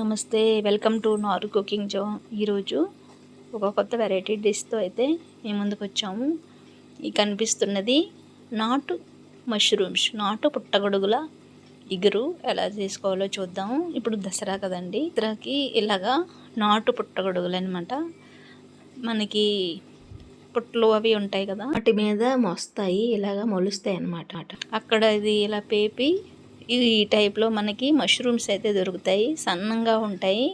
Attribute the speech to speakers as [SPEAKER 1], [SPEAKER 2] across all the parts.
[SPEAKER 1] Namaste welcome to Naru cooking show. ఈరోజు ఒక కొత్త వెరైటీ డిష్తో అయితే మేము ముందుకు వచ్చాము. ఈ కనిపిస్తున్నది నాటు మష్రూమ్స్ నాటు పుట్టగొడుగుల ఇగురు ఎలా చేసుకోవాలో చూద్దాం ఇప్పుడు దసరా కదండి. దసరాకి ఇలాగా నాటు పుట్టగొడుగులు అనమాట మనకి పుట్లు అవి ఉంటాయి కదా. వాటి మీద మొస్తాయి ఇలాగా మొలుస్తాయి అనమాట అక్కడ ఇది ఇలా పేపి ఈ టైప్లో మనకి మష్రూమ్స్ అయితే దొరుకుతాయి. సన్నంగా ఉంటాయి.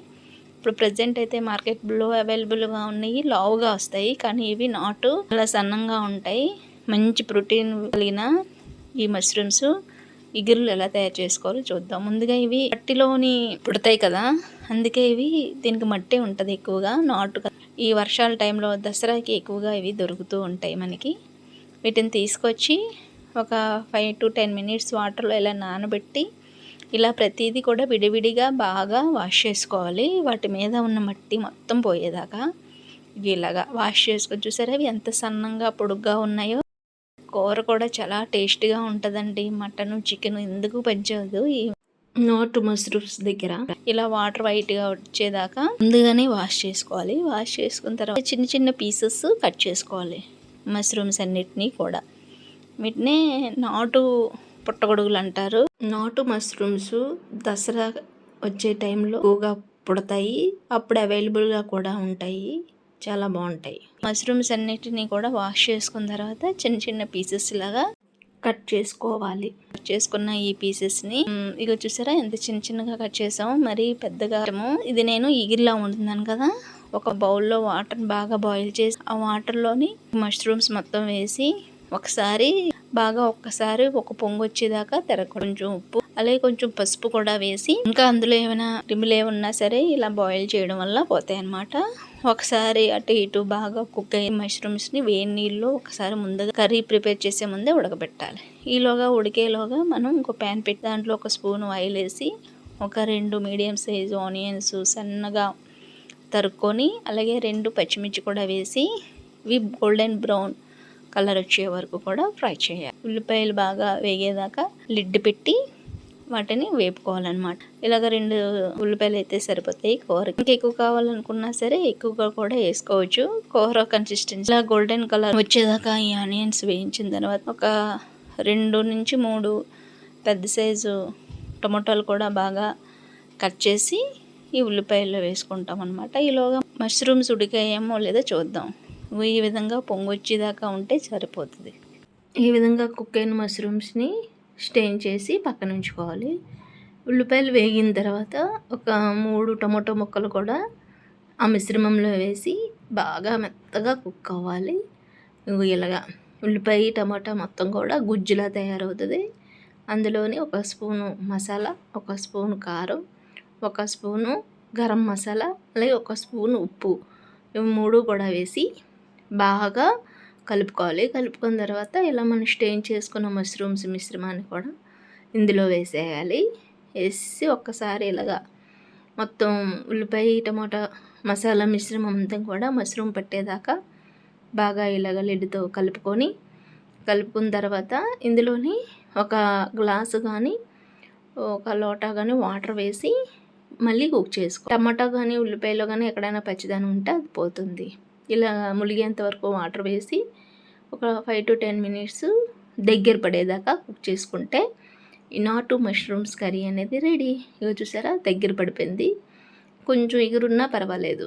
[SPEAKER 1] ఇప్పుడు ప్రజెంట్ అయితే మార్కెట్లో అవైలబుల్గా ఉన్నాయి లావుగా వస్తాయి. కానీ ఇవి నాటు చాలా సన్నంగా ఉంటాయి. మంచి ప్రోటీన్ కలిగిన ఈ మష్రూమ్స్ ఇగురులు ఎలా తయారు చేసుకోవాలో చూద్దాం. ముందుగా ఇవి మట్టిలోని పుడతాయి కదా అందుకే ఇవి దీనికి మట్టి ఉంటుంది ఎక్కువగా నాటు ఈ వర్షాల టైంలో దసరాకి ఎక్కువగా ఇవి దొరుకుతూ ఉంటాయి మనకి. వీటిని తీసుకొచ్చి ఒక ఫైవ్ టు టెన్ మినిట్స్ వాటర్లో ఇలా నానబెట్టి ఇలా ప్రతిదీ కూడా విడివిడిగా బాగా వాష్ చేసుకోవాలి. వాటి మీద ఉన్న మట్టి మొత్తం పోయేదాకా ఇలాగా వాష్ చేసుకొని చూసారా అవి ఎంత సన్నంగా పొడుగ్గా ఉన్నాయో? కూర కూడా చాలా టేస్టీగా ఉంటుందండి. మటన్ చికెన్ ఎందుకు పెంచదు ఈ నాటు మష్రూమ్స్ దగ్గర. ఇలా వాటర్ వైట్గా వచ్చేదాకా ముందుగానే వాష్ చేసుకోవాలి. వాష్ చేసుకున్న తర్వాత చిన్న చిన్న పీసెస్ కట్ చేసుకోవాలి. మష్రూమ్స్ అన్నిటినీ కూడా. వీటినే నాటు పుట్టగొడుగులు అంటారు నాటు మష్రూమ్స్ దసరా వచ్చే టైంలో ఎక్కువగా పుడతాయి. అప్పుడు అవైలబుల్గా కూడా ఉంటాయి. చాలా బాగుంటాయి. మష్రూమ్స్ అన్నిటినీ కూడా వాష్ చేసుకున్న తర్వాత చిన్న చిన్న పీసెస్ లాగా కట్ చేసుకోవాలి. కట్ చేసుకున్న ఈ పీసెస్ని ఇక చూసారా ఎంత చిన్న చిన్నగా కట్ చేసాము మరి పెద్దగా ఇది నేను ఇగిరిలా ఉంటున్నాను కదా. ఒక బౌల్లో వాటర్ బాగా బాయిల్ చేసి ఆ వాటర్లోని మష్రూమ్స్ మొత్తం వేసి ఒకసారి బాగా ఒక్కసారి ఒక పొంగు వచ్చేదాకా తెరక కొంచెం ఉప్పు అలాగే కొంచెం పసుపు కూడా వేసి ఇంకా అందులో ఏమైనా రిమిలు ఏమన్నా సరే ఇలా బాయిల్ చేయడం వల్ల పోతాయి అనమాట ఒకసారి అటు ఇటు బాగా కుక్ అయ్యే మష్రూమ్స్ని వేడి నీళ్ళు ఒకసారి ముందుగా కర్రీ ప్రిపేర్ చేసే ముందే ఉడకబెట్టాలి. ఈలోగా ఉడికేలోగా మనం ఇంకో ప్యాన్ పెట్టి దాంట్లో ఒక స్పూన్ ఆయిల్ వేసి ఒక రెండు మీడియం సైజు ఆనియన్స్ సన్నగా తరుక్కొని అలాగే రెండు పచ్చిమిర్చి కూడా వేసి ఇవి గోల్డెన్ బ్రౌన్ కలర్ వచ్చే వరకు కూడా ఫ్రై చేయాలి. ఉల్లిపాయలు బాగా వేగేదాకా లిడ్ పెట్టి వాటిని వేపుకోవాలన్నమాట. ఇలాగ రెండు ఉల్లిపాయలు అయితే సరిపోతాయి కూర ఇంకా ఎక్కువ కావాలనుకున్నా సరే ఎక్కువగా కూడా వేసుకోవచ్చు. కూర కన్సిస్టెన్సీ ఇలా గోల్డెన్ కలర్ వచ్చేదాకా ఈ ఆనియన్స్ వేయించిన తర్వాత ఒక రెండు నుంచి మూడు పెద్ద సైజు టొమాటోలు కూడా బాగా కట్ చేసి ఈ ఉల్లిపాయల్లో వేసుకుంటాం అనమాట ఈలోగా మష్రూమ్స్ ఉడికాయేమో లేదో చూద్దాం. ఈ విధంగా పొంగొచ్చేదాకా ఉంటే సరిపోతుంది. ఈ విధంగా కుక్ అయిన మష్రూమ్స్ని స్టెయిన్ చేసి పక్కన ఉంచుకోవాలి. ఉల్లిపాయలు వేగిన తర్వాత ఒక మూడు టమాటో ముక్కలు కూడా ఆ మిశ్రమంలో వేసి బాగా మెత్తగా కుక్ అవ్వాలి. ఇలాగా ఉల్లిపాయ టమాటా మొత్తం కూడా గుజ్జులా తయారవుతుంది. అందులోని ఒక స్పూను మసాలా ఒక స్పూను కారం ఒక స్పూను గరం మసాలా అలాగే ఒక స్పూను ఉప్పు ఇవి మూడు కూడా వేసి బాగా కలుపుకోవాలి. కలుపుకున్న తర్వాత ఇలా మనం స్టెయిన్ చేసుకున్న మష్రూమ్స్ మిశ్రమాన్ని కూడా ఇందులో వేసేయాలి. వేసి ఒక్కసారి ఇలాగా మొత్తం ఉల్లిపాయ టమాటా మసాలా మిశ్రమం అంతా కూడా మష్రూమ్ పట్టేదాకా బాగా ఇలాగ లిడ్తో కలుపుకొని కలుపుకున్న తర్వాత ఇందులోని ఒక గ్లాసు కానీ ఒక లోటా కానీ వాటర్ వేసి మళ్ళీ కుక్ చేసుకో. టమాటా కానీ ఉల్లిపాయలో కానీ ఎక్కడైనా పచ్చిదాని ఉంటే అది పోతుంది. ఇలా ములిగేంత వరకు వాటర్ వేసి ఒక ఫైవ్ టు టెన్ మినిట్స్ దగ్గర పడేదాకా కుక్ చేసుకుంటే ఈ నాటు మష్రూమ్స్ కర్రీ అనేది రెడీ ఇక చూసారా? దగ్గర పడిపోయింది. కొంచెం ఎగురున్నా పర్వాలేదు.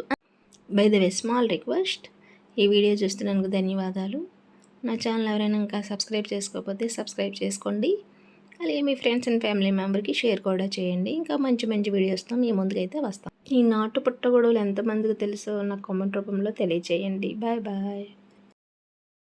[SPEAKER 1] By the way small request ఈ వీడియో చూస్తున్నందుకు ధన్యవాదాలు. నా ఛానల్ ఎవరైనా ఇంకా సబ్స్క్రైబ్ చేసుకోకపోతే సబ్స్క్రైబ్ చేసుకోండి. అలాగే మీ ఫ్రెండ్స్ అండ్ ఫ్యామిలీ మెంబర్కి షేర్ కూడా చేయండి. ఇంకా మంచి మంచి వీడియోస్తో మీ ముందుకైతే వస్తాం. ఈ నాటు పుట్టగొడవలు ఎంతమందికి తెలుసో నాకు కామెంట్ రూపంలో తెలియచేయండి. Bye bye.